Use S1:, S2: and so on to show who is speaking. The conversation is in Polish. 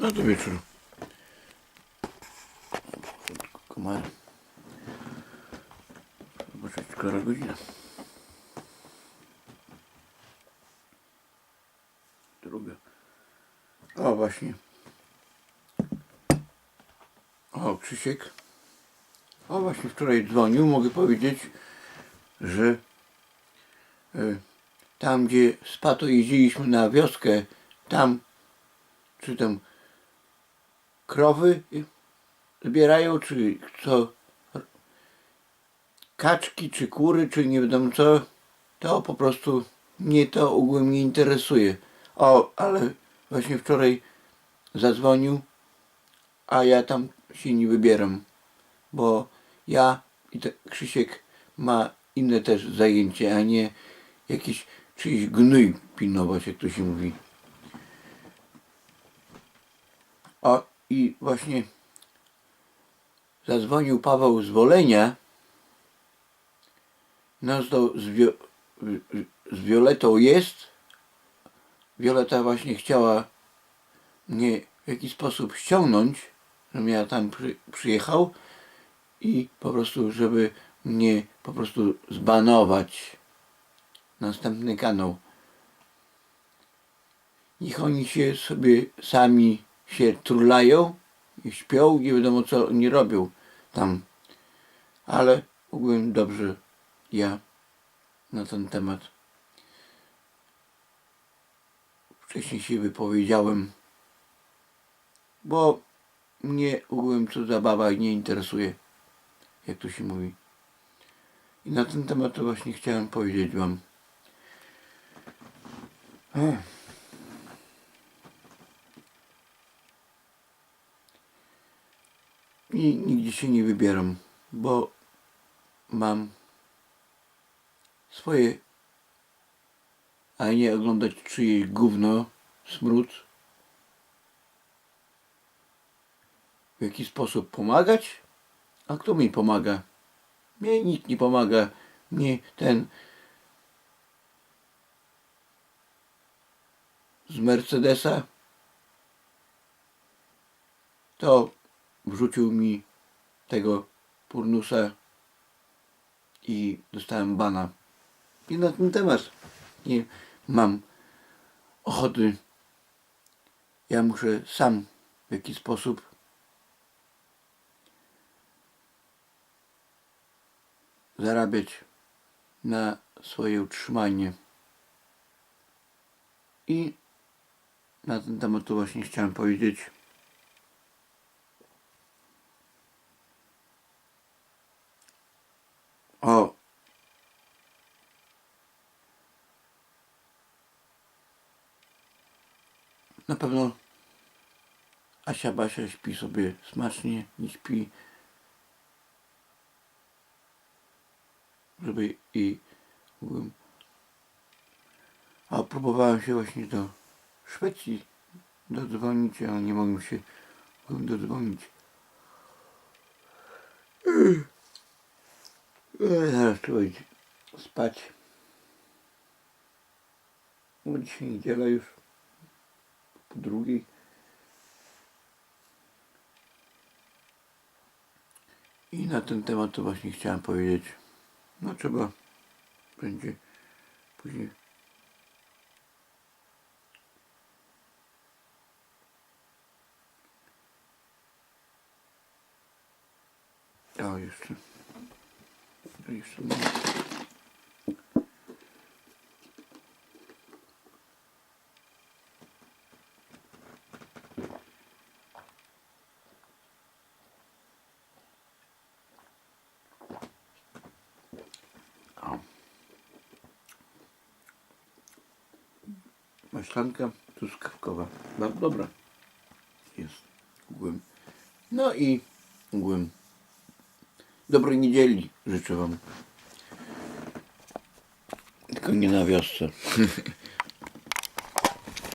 S1: No to wieczór. Komar. Zobaczyć, która godzina. Druga. O, właśnie. O, Krzysiek. O, właśnie wczoraj dzwonił. Mogę powiedzieć, że e, tam, gdzie z Pato jeździliśmy na wioskę, tam, czy tam krowy zbierają, czy co, kaczki, czy kury, czy nie wiadomo co, to po prostu mnie to ogólnie nie interesuje. O, ale właśnie wczoraj zadzwonił, a ja tam się nie wybieram, bo ja i te, Krzysiek ma inne też zajęcie, a nie jakiś czyjś gnój pilnować, jak to się mówi. O, i właśnie zadzwonił Paweł z Wolenia. No, z, Wio, z Violetą jest. Wioleta właśnie chciała mnie w jakiś sposób ściągnąć, żebym ja tam przy, przyjechał i po prostu, żeby mnie po prostu zbanować. Następny kanał. Niech oni się sobie sami się trulają i śpią, nie wiadomo co oni robią tam. Ale ogólnie dobrze ja na ten temat wcześniej się wypowiedziałem, bo mnie ogółem co zabawa nie interesuje, jak to się mówi. I na ten temat to właśnie chciałem powiedzieć wam. Ech. I nigdzie się nie wybieram, bo mam swoje, a nie oglądać czyjeś gówno, smród. W jaki sposób pomagać? A kto mi pomaga? Mnie nikt nie pomaga. Mnie ten z Mercedesa to wrzucił mi tego purnusa i dostałem bana. I na ten temat nie mam ochoty. Ja muszę sam w jakiś sposób zarabiać na swoje utrzymanie. I na ten temat to właśnie chciałem powiedzieć. O. Na pewno Asia Basia śpi sobie smacznie, nie śpi. Żeby i A próbowałem się właśnie do Szwecji dodzwonić, ale nie mogłem się dodzwonić. Zaraz trzeba spać. Bo dzisiaj niedziela już po drugiej. I na ten temat to właśnie chciałem powiedzieć. No trzeba będzie później O, jeszcze. Maślanka truskawkowa. Bardzo dobra. Jest. Ogółem. No i ogółem. Dobrej niedzieli życzę Wam. Tylko nie na wiosce.